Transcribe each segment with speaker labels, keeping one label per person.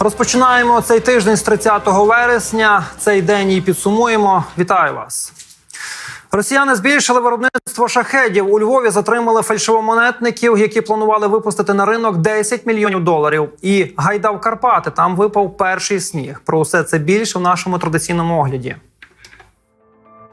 Speaker 1: Розпочинаємо цей тиждень з 30 вересня. Цей день і підсумуємо. Вітаю вас. Росіяни збільшили виробництво шахедів. У Львові затримали фальшивомонетників, які планували випустити на ринок 10 мільйонів доларів. І гайдав Карпати. Там випав перший сніг. Про усе це більше в нашому традиційному огляді.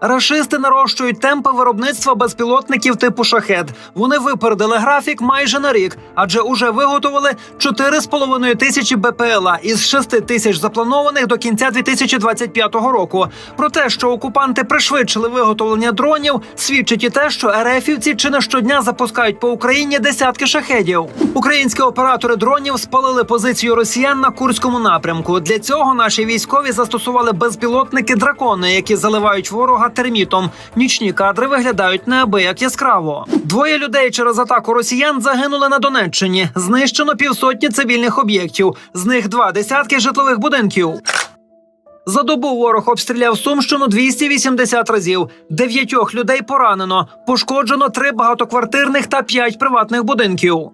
Speaker 1: Рашисти нарощують темпи виробництва безпілотників типу шахед. Вони випередили графік майже на рік, адже уже виготовили 4,5 тисячі БПЛА із 6 тисяч запланованих до кінця 2025 року. Про те, що окупанти пришвидшили виготовлення дронів, свідчить і те, що РФівці чи не щодня запускають по Україні десятки шахедів. Українські оператори дронів спалили позицію росіян на курському напрямку. Для цього наші військові застосували безпілотники дракони, які заливають ворога термітом. Нічні кадри виглядають неабияк яскраво. Двоє людей через атаку росіян загинули на Донеччині. Знищено півсотні цивільних об'єктів, з них два десятки житлових будинків. За добу ворог обстріляв Сумщину 280 разів. Дев'ятьох людей поранено. Пошкоджено три багатоквартирних та п'ять приватних будинків.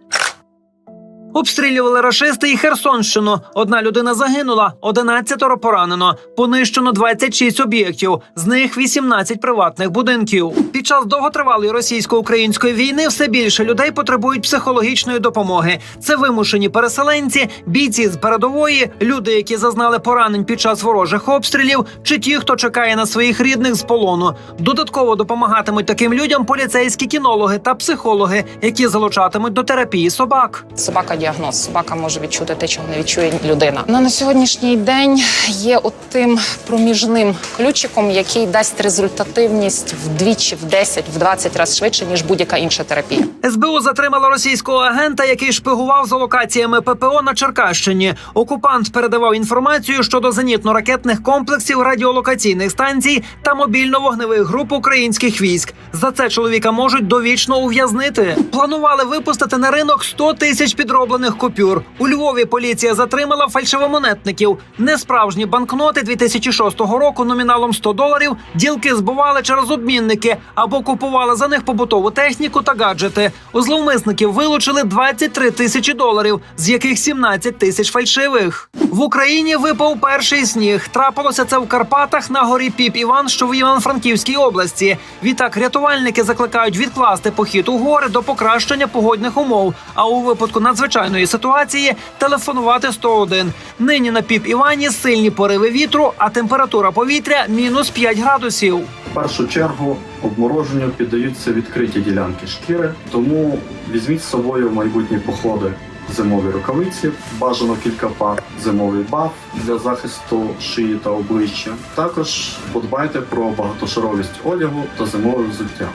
Speaker 1: Обстрілювали рашисти і Херсонщину. Одна людина загинула, 11 поранено. Понищено 26 об'єктів, з них 18 приватних будинків. Під час довготривалої російсько-української війни все більше людей потребують психологічної допомоги. Це вимушені переселенці, бійці з передової, люди, які зазнали поранень під час ворожих обстрілів, чи ті, хто чекає на своїх рідних з полону. Додатково допомагатимуть таким людям поліцейські кінологи та психологи, які залучатимуть до терапії собак.
Speaker 2: Собака діагноз. Собака може відчути те, чого не відчує людина. Вона на сьогоднішній день є от тим проміжним ключиком, який дасть результативність вдвічі, в 10, в 20 разів швидше ніж будь-яка інша терапія.
Speaker 1: СБУ затримала російського агента, який шпигував за локаціями ППО на Черкащині. Окупант передавав інформацію щодо зенітно-ракетних комплексів, радіолокаційних станцій та мобільно-вогневих груп українських військ. За це чоловіка можуть довічно ув'язнити. Планували випустити на ринок 100 тисяч підроблених купюр. У Львові поліція затримала фальшивомонетників. Несправжні банкноти 2006 року номіналом 100 доларів. Ділки збували через обмінники або купували за них побутову техніку та гаджети. У зловмисників вилучили 23 тисячі доларів, з яких 17 тисяч фальшивих. В Україні випав перший сніг. Трапилося це в Карпатах на горі Піп Іван, що в Івано-Франківській області. Відтак рятувальники закликають відкласти похід у гори до покращення погодних умов. А у випадку надзвичайної ситуації телефонувати 101. Нині на Піп Івані сильні пориви вітру, а температура повітря мінус 5 градусів.
Speaker 3: В першу чергу обмороженню піддаються відкриті ділянки шкіри, тому візьміть з собою в майбутні походи зимові рукавиці, бажано кілька пар, зимовий баф для захисту шиї та обличчя. Також подбайте про багатошаровість одягу та зимове взуття.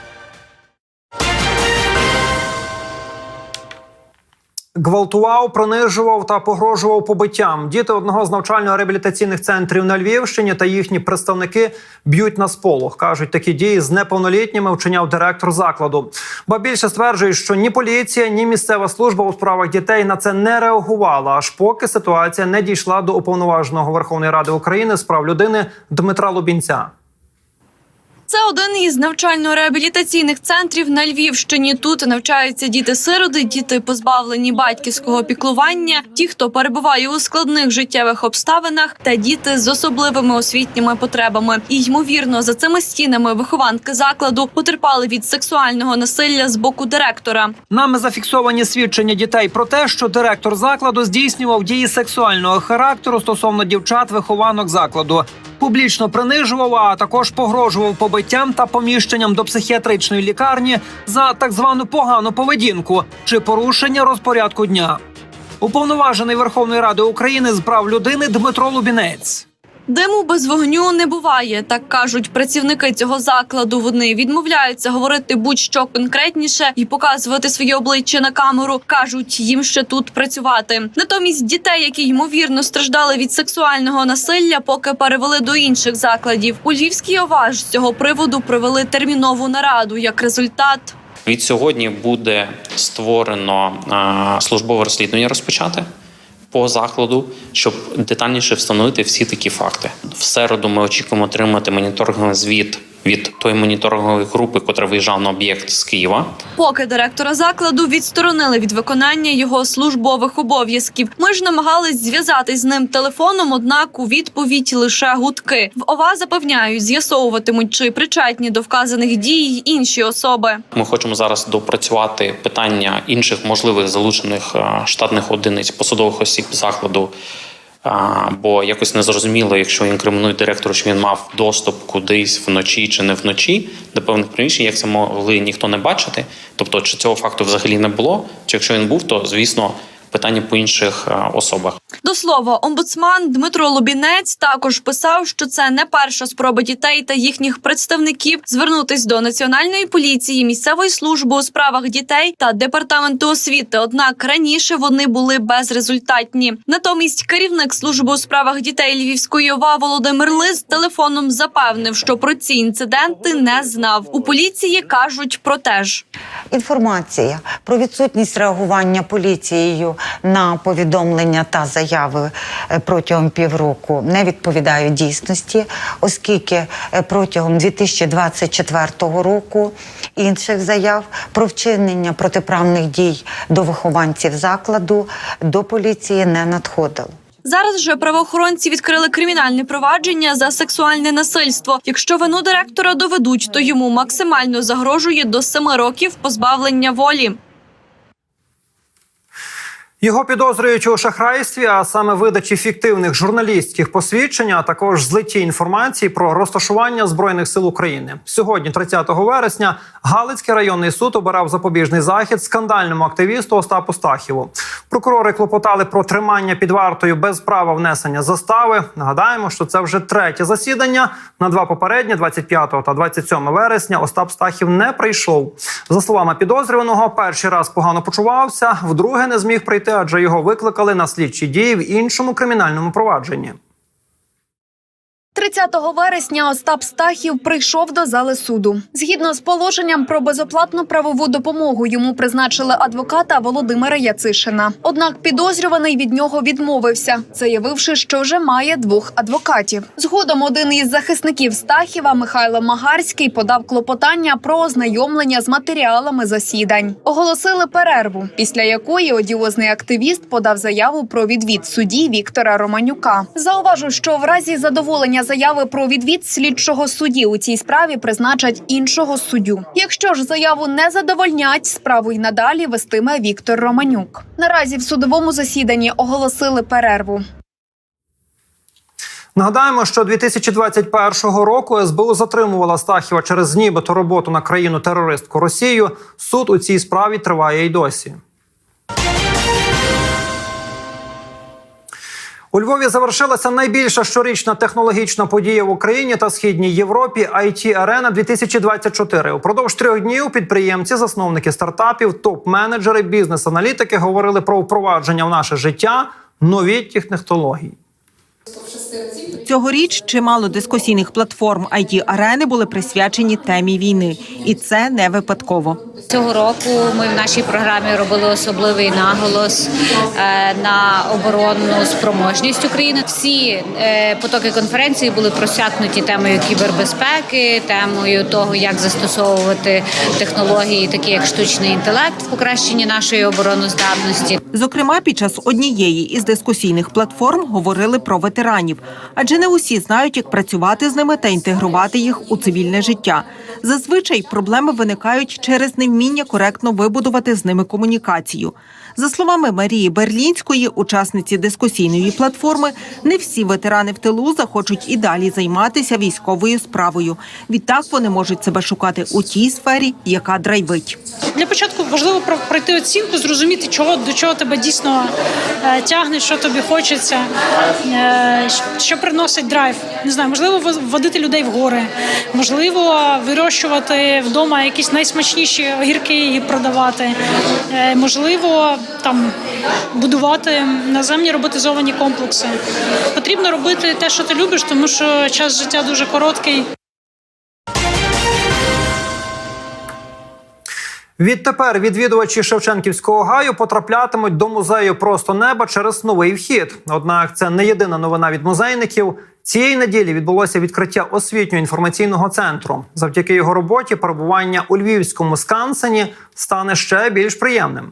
Speaker 1: Гвалтував, принижував та погрожував побиттям. Діти одного з навчально-реабілітаційних центрів на Львівщині та їхні представники б'ють на сполох. кажуть, такі дії з неповнолітніми вчиняв директор закладу. Ба більше стверджують, що ні поліція, ні місцева служба у справах дітей на це не реагувала, аж поки ситуація не дійшла до уповноваженого Верховної Ради України з прав людини Дмитра Лубінця.
Speaker 4: Це один із навчально-реабілітаційних центрів на Львівщині. Тут навчаються діти-сироти, діти позбавлені батьківського піклування, ті, хто перебуває у складних життєвих обставинах, та діти з особливими освітніми потребами. І ймовірно, за цими стінами вихованки закладу потерпали від сексуального насилля з боку директора.
Speaker 1: Нами зафіксовані свідчення дітей про те, що директор закладу здійснював дії сексуального характеру стосовно дівчат-вихованок закладу. Публічно принижував, а також погрожував побиттям та поміщенням до психіатричної лікарні за так звану погану поведінку чи порушення розпорядку дня. Уповноважений Верховної Ради України з прав людини Дмитро Лубінець.
Speaker 4: Диму без вогню не буває, так кажуть працівники цього закладу. Вони відмовляються говорити будь-що конкретніше і показувати своє обличчя на камеру. кажуть їм ще тут працювати. Натомість дітей, які ймовірно страждали від сексуального насилля, поки перевели до інших закладів. У Львівській ОВАЖ з цього приводу провели термінову нараду. Як результат,
Speaker 5: Від сьогодні буде створено е, службове розслідування розпочати по закладу, щоб детальніше встановити всі такі факти. В середу ми очікуємо отримати моніторинговий звіт від тої моніторингової групи, котра виїжджав на об'єкт з Києва.
Speaker 4: Поки директора закладу відсторонили від виконання його службових обов'язків. Ми ж намагались зв'язатись з ним телефоном, однак у відповідь лише гудки. В ОВА запевняють, з'ясовуватимуть, чи причетні до вказаних дій інші особи.
Speaker 5: Ми хочемо зараз допрацювати питання інших можливих залучених е, штатних одиниць посадових осіб закладу. А, Бо якось незрозуміло, якщо інкримінують директору, що він мав доступ кудись вночі чи не вночі до певних приміщень, як це могли ніхто не бачити. Тобто, чи цього факту взагалі не було, чи якщо він був, то звісно питання по інших е, особах.
Speaker 4: До слова, омбудсман Дмитро Лубінець також писав, що це не перша спроба дітей та їхніх представників звернутись до національної поліції, місцевої служби у справах дітей та департаменту освіти. Однак раніше вони були безрезультатні. Натомість керівник служби у справах дітей Львівської ОВА Володимир Лис телефоном запевнив, що про ці інциденти не знав. У поліції кажуть про те ж.
Speaker 6: Інформація про відсутність реагування поліцією на повідомлення та заяви е, протягом півроку не відповідають дійсності, оскільки е, протягом 2024 року інших заяв про вчинення протиправних дій до вихованців закладу до поліції не надходило.
Speaker 4: Зараз же правоохоронці відкрили кримінальне провадження за сексуальне насильство. Якщо вину директора доведуть, то йому максимально загрожує до семи років позбавлення волі.
Speaker 1: Його підозрюють у шахрайстві, а саме видачі фіктивних журналістських посвідчень, а також злитті інформації про розташування збройних сил України. Сьогодні, 30 вересня, Галицький районний суд обирав запобіжний захід скандальному активісту Остапу Стахіву. Прокурори клопотали про тримання під вартою без права внесення застави. Нагадаємо, що це вже третє засідання. На два попередні, 25 та 27 вересня, Остап Стахів не прийшов. За словами підозрюваного, перший раз погано почувався, вдруге не зміг прийти, адже його викликали на слідчі дії в іншому кримінальному провадженні.
Speaker 7: 30 вересня Остап Стахів прийшов до зали суду. Згідно з положенням про безоплатну правову допомогу йому призначили адвоката Володимира Яцишина. Однак підозрюваний від нього відмовився, заявивши, що вже має двох адвокатів. Згодом один із захисників Стахіва Михайло Магарський подав клопотання про ознайомлення з матеріалами засідань. Оголосили перерву, після якої одіозний активіст подав заяву про відвід судді Віктора Романюка. Зауважу, що в разі задоволення заяви про відвід слідчого судді у цій справі призначать іншого суддю. Якщо ж заяву не задовольнять, справу й надалі вестиме Віктор Романюк. Наразі в судовому засіданні оголосили перерву.
Speaker 1: Нагадаємо, що 2021 року СБУ затримувала Стахіва через нібито роботу на країну терористку Росію. Суд у цій справі триває й досі. У Львові завершилася найбільша щорічна технологічна подія в Україні та східній Європі IT Арена 2024 Упродовж трьох днів підприємці, засновники стартапів, топ-менеджери, бізнес-аналітики говорили про впровадження в наше життя новітніх технологій.
Speaker 8: Цьогоріч чимало дискусійних платформ it арени були присвячені темі війни, і це не випадково.
Speaker 9: Цього року ми в нашій програмі робили особливий наголос е, на оборонну спроможність України. Всі е, потоки конференції були просякнуті темою кібербезпеки, темою того, як застосовувати технології, такі як штучний інтелект, в покращенні нашої обороноздатності.
Speaker 8: Зокрема, під час однієї із дискусійних платформ говорили про ветеранів, адже не усі знають, як працювати з ними та інтегрувати їх у цивільне життя. Зазвичай проблеми виникають через невміння коректно вибудувати з ними комунікацію. За словами Марії Берлінської, учасниці дискусійної платформи, не всі ветерани в тилу захочуть і далі займатися військовою справою. Відтак вони можуть себе шукати у тій сфері, яка драйвить.
Speaker 10: Для початку важливо про- пройти оцінку, зрозуміти, чого до чого тебе дійсно е, тягне, що тобі хочеться, е, що приносить драйв. Не знаю, можливо, водити людей в гори, можливо, вирощувати вдома якісь найсмачніші огірки і продавати. Е, Можливо, там будувати наземні роботизовані комплекси. Потрібно робити те, що ти любиш, тому що час життя дуже короткий.
Speaker 1: Відтепер відвідувачі Шевченківського гаю потраплятимуть до музею просто неба через новий вхід. Однак це не єдина новина від музейників. Цієї неділі відбулося відкриття освітньо інформаційного центру. Завдяки його роботі перебування у львівському скансені стане ще більш приємним.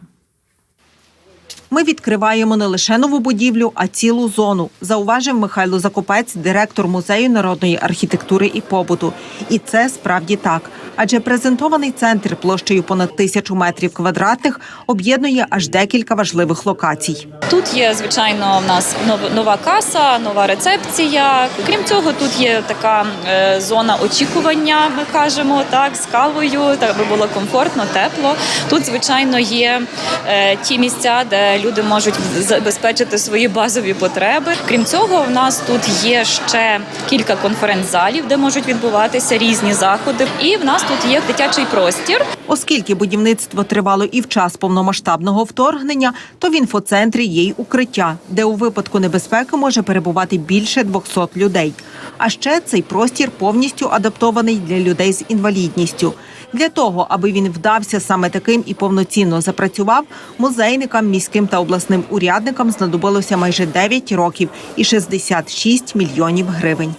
Speaker 8: Ми відкриваємо не лише нову будівлю, а цілу зону, зауважив Михайло Закопець, директор музею народної архітектури і побуту. І це справді так. Адже презентований центр площею понад тисячу метрів квадратних об'єднує аж декілька важливих локацій.
Speaker 11: Тут є звичайно в нас нова каса, нова рецепція. Крім цього, тут є така е, зона очікування. Ми кажемо так з кавою, так аби було комфортно, тепло. Тут, звичайно, є е, ті місця, де люди можуть забезпечити свої базові потреби. Крім цього, в нас тут є ще кілька конференц-залів, де можуть відбуватися різні заходи. І в нас тут є дитячий простір.
Speaker 8: Оскільки будівництво тривало і в час повномасштабного вторгнення, то в інфоцентрі є й укриття, де у випадку небезпеки може перебувати більше 200 людей. А ще цей простір повністю адаптований для людей з інвалідністю. Для того, аби він вдався саме таким і повноцінно запрацював, музейникам, міським та обласним урядникам знадобилося майже 9 років і 66 мільйонів гривень.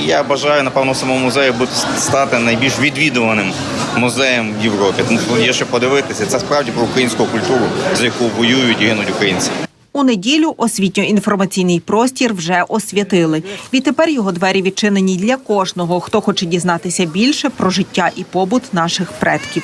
Speaker 12: Я бажаю, напевно, самому музею бути стати найбільш відвідуваним музеєм в Європі. Тому є що подивитися. Це справді про українську культуру, за яку воюють і гинуть українці.
Speaker 8: У неділю освітньо-інформаційний простір вже освятили. Відтепер його двері відчинені для кожного, хто хоче дізнатися більше про життя і побут наших предків.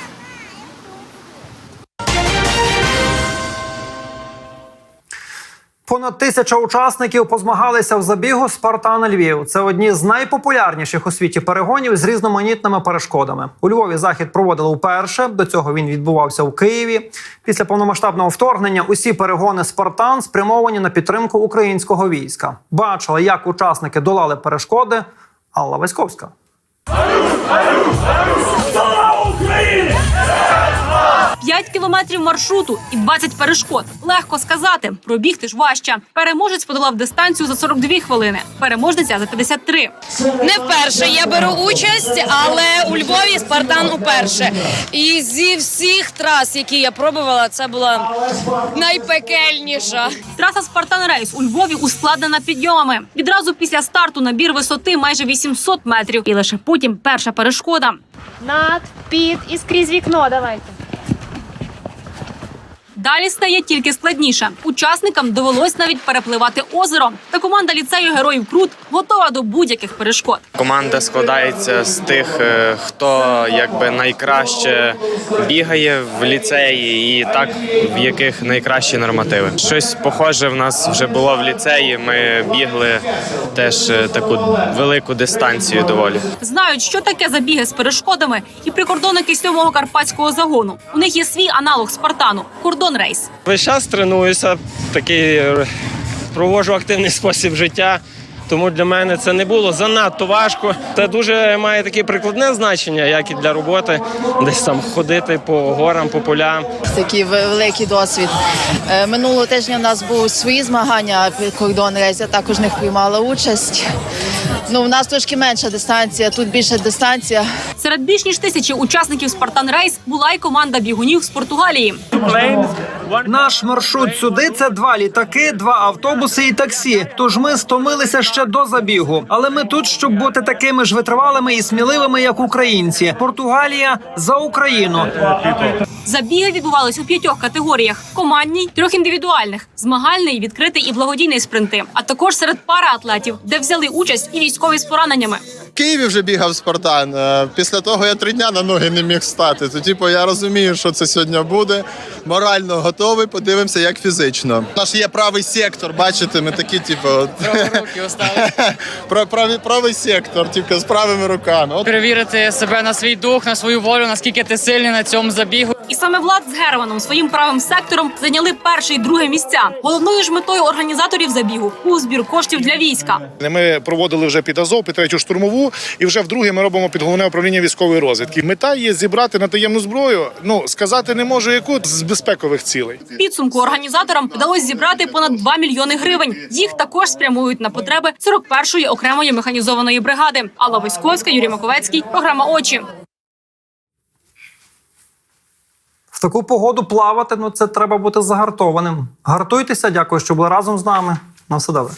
Speaker 1: Понад тисяча учасників позмагалися в забігу Спартан Львів. Це одні з найпопулярніших у світі перегонів з різноманітними перешкодами. У Львові захід проводили вперше. До цього він відбувався у Києві. Після повномасштабного вторгнення усі перегони Спартан спрямовані на підтримку українського війська. Бачили, як учасники долали перешкоди. Алла Васьковська.
Speaker 13: П'ять кілометрів маршруту і 20 перешкод. Легко сказати, пробігти ж важче. Переможець подолав дистанцію за 42 хвилини. Переможниця за 53.
Speaker 14: Не вперше я беру участь, але у Львові Спартан уперше. І зі всіх трас, які я пробувала, це була найпекельніша.
Speaker 13: Траса Спартан Рейс у Львові ускладнена підйомами. Відразу після старту набір висоти майже 800 метрів. І лише потім перша перешкода.
Speaker 14: Над, під і скрізь вікно. Давайте.
Speaker 13: Далі стає тільки складніше. Учасникам довелось навіть перепливати озеро. Та команда ліцею героїв Крут готова до будь-яких перешкод.
Speaker 15: Команда складається з тих, е, хто якби найкраще бігає в ліцеї, і так в яких найкращі нормативи. Щось похоже в нас вже було в ліцеї. Ми бігли теж е, таку велику дистанцію доволі.
Speaker 13: Знають, що таке забіги з перешкодами, і прикордонники сьомого карпатського загону. У них є свій аналог Спартану кордон рейс.
Speaker 15: Весь час тренуюся, такий е, проводжу активний спосіб життя. Тому для мене це не було занадто важко. Це дуже має таке прикладне значення, як і для роботи, десь там ходити по горам, по полям.
Speaker 14: Такий великий досвід. Е, Минулого тижня у нас були свої змагання кордон рейс. Я також в них приймала участь. Ну, у нас трошки менша дистанція, тут більша дистанція.
Speaker 13: Серед більш ніж тисячі учасників Спартан Рейс була й команда бігунів з Португалії.
Speaker 1: Наш маршрут сюди це два літаки, два автобуси і таксі. Тож ми стомилися ще до забігу. Але ми тут, щоб бути такими ж витривалими і сміливими, як українці. Португалія за Україну.
Speaker 13: Забіги відбувалися у п'ятьох категоріях: командній, трьох індивідуальних, змагальний, відкритий і благодійний спринти, а також серед параатлетів, де взяли участь і військові з пораненнями.
Speaker 16: В Києві вже бігав Спартан. Е, Після того я три дня на ноги не міг стати. То, типу, я розумію, що це сьогодні буде. Морально готовий. Подивимося, як фізично. У нас є правий сектор. Бачите, ми такі, типу, от... Про- правий, правий сектор, тільки з правими руками. От
Speaker 14: Перевірити себе на свій дух, на свою волю, наскільки ти сильний на цьому забігу.
Speaker 13: І саме Влад з Германом своїм правим сектором зайняли перше і друге місця. Головною ж метою організаторів забігу був збір коштів для війська.
Speaker 16: Ми проводили вже під Азов, під третю штурмову, і вже вдруге ми робимо під головне управління військової розвідки. Мета є зібрати на таємну зброю. Ну сказати не можу, яку з безпекових цілей.
Speaker 13: Підсумку організаторам вдалося зібрати понад 2 мільйони гривень. Їх також спрямують на потреби 41-ї окремої механізованої бригади. Алла Васьковська, Юрій Маковецький. Програма очі.
Speaker 1: В таку погоду плавати ну це треба бути загартованим. Гартуйтеся, дякую, що були разом з нами. На все добре.